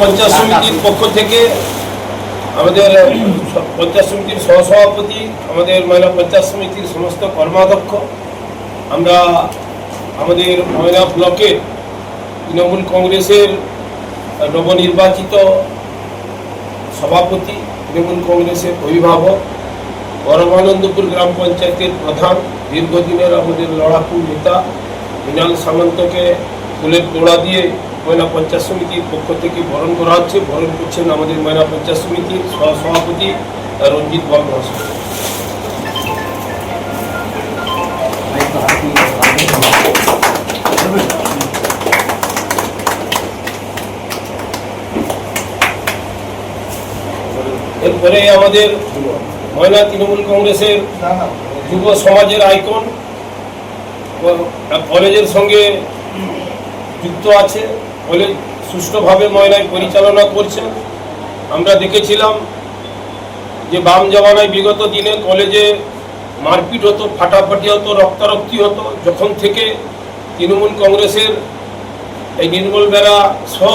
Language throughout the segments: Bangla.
পঞ্চায়েত সমিতির পক্ষ থেকে আমাদের পঞ্চায়েত সমিতির সহসভাপতি, আমাদের ময়না পঞ্চায়েত সমিতির সমস্ত কর্মাধ্যক্ষ, আমরা আমাদের ময়না ব্লকের তৃণমূল কংগ্রেসের নবনির্বাচিত সভাপতি, তৃণমূল কংগ্রেসের অভিভাবক পরমানন্দপুর গ্রাম পঞ্চায়েতের প্রধান, দীর্ঘদিনের আমাদের লড়াকু নেতা, মৃণাল সামন্তকে ফুলের তোড়া দিয়ে ময়না পঞ্চায়েত সমিতির পক্ষ থেকে বরণ করা হচ্ছে। বরণ করছেন আমাদের ময়না পঞ্চায়েত সমিতির সহসভাপতি রঞ্জিত বল এরপরে আমাদের ময়না তৃণমূল কংগ্রেসের যুব সমাজের আইকন কলেজের সঙ্গে যুক্ত আছে। কলেজ সুষ্ঠুভাবে ময়নায় পরিচালনা করছেন। আমরা দেখেছিলাম যে বাম জমানায় বিগত দিনে কলেজে মারপিট হতো, ফাটাফাটি হতো, রক্তারক্তি হতো। যখন থেকে তৃণমূল কংগ্রেসের এই নির্মল বেড়া সহ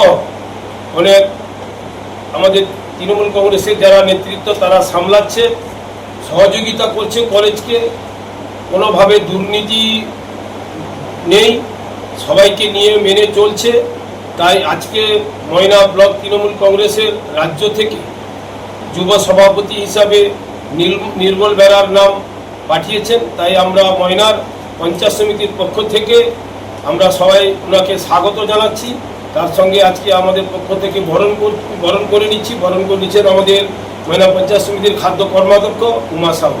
অনেক আমাদের তৃণমূল কংগ্রেসের যারা নেতৃত্ব, তারা সামলাচ্ছে, সহযোগিতা করছে কলেজকে। কোনোভাবে দুর্নীতি নেই, সবাইকে নিয়ে মেনে চলছে। তাই আজকে ময়না ব্লক তৃণমূল কংগ্রেসের রাজ্য থেকে যুব সভাপতি হিসাবে নির্মল বেড়ার নাম পাঠিয়েছেন। তাই আমরা ময়নার পঞ্চায়েত সমিতির পক্ষ থেকে আমরা সবাই ওনাকে স্বাগত জানাচ্ছি। তার সঙ্গে আজকে আমাদের পক্ষ থেকে বরণ বরণ করে নিচ্ছি। বরণ করে নিচ্ছেন আমাদের ময়না পঞ্চায়েত সমিতির খাদ্য কর্মাধ্যক্ষ উমা সাহু।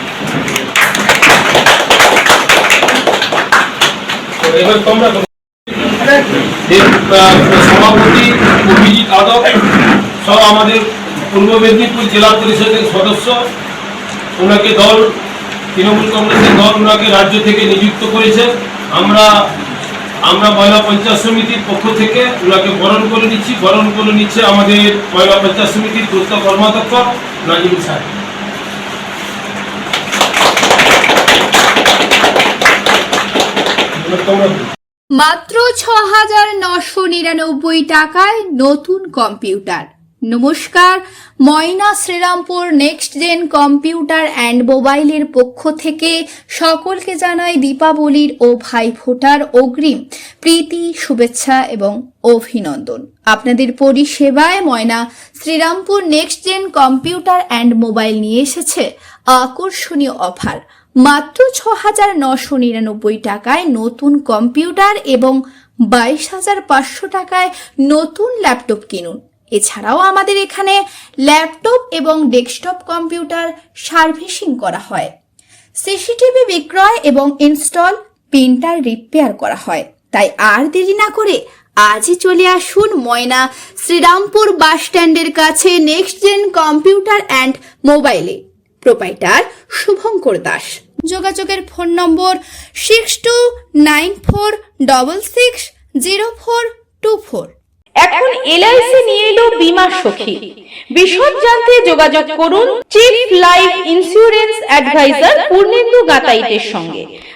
এবার তোমরা সভাপতি অভিজিৎ আদক, সহ আমাদের পূর্ব মেদিনীপুর জেলা পরিষদের সদস্য, ওনাকে দল, তৃণমূল কংগ্রেসের দল ওনাকে রাজ্য থেকে নিযুক্ত করেছে। আমরা আমরা ময়লা পঞ্চায়েত সমিতির পক্ষ থেকে ওনাকে বরণ করে নিচ্ছি। বরণ করে নিচ্ছে আমাদের ময়লা পঞ্চায়েত সমিতির দ্রুত কর্মাধ্যক্ষ নাজিম সাহেব এবার তোমরা বলো। মাত্র ছ হাজার নশো নিরানব্বই টাকায় নতুন কম্পিউটার। নমস্কার, Moyna Shrirampur next gen computer and মোবাইলের পক্ষ থেকে সকলকে জানাই দীপাবলির ও ভাইফোঁটার অগ্রিম প্রীতি, শুভেচ্ছা এবং অভিনন্দন। আপনাদের পরিষেবায় Moyna Shrirampur next gen computer and mobile নিয়ে এসেছে আকর্ষণীয় অফার। মাত্র ছ হাজার নশো নিরানব্বই টাকায় নতুন কম্পিউটার এবং বাইশ হাজার পাঁচশো টাকায় নতুন ল্যাপটপ কিনুন। এছাড়াও আমাদের এখানে ল্যাপটপ এবং ডেস্কটপ কম্পিউটার সার্ভিসিং করা হয়। সিসিটিভি বিক্রয় এবং ইনস্টল, প্রিন্টার রিপেয়ার করা হয়। তাই আর দেরি না করে আজই চলে আসুন ময়না শ্রীরামপুর বাস স্ট্যান্ডের কাছে নেক্সট জেন কম্পিউটার অ্যান্ড মোবাইলে প্রোপাইটার শুভঙ্কর দাস। যোগাযোগের phone number six two nine four double six zero four two four এখন এলআইসি নিয়ে এলো বিমা সখী। বিশদ জানতে যোগাযোগ করুন chief life insurance advisor Purnendu গাতাইতের সঙ্গে।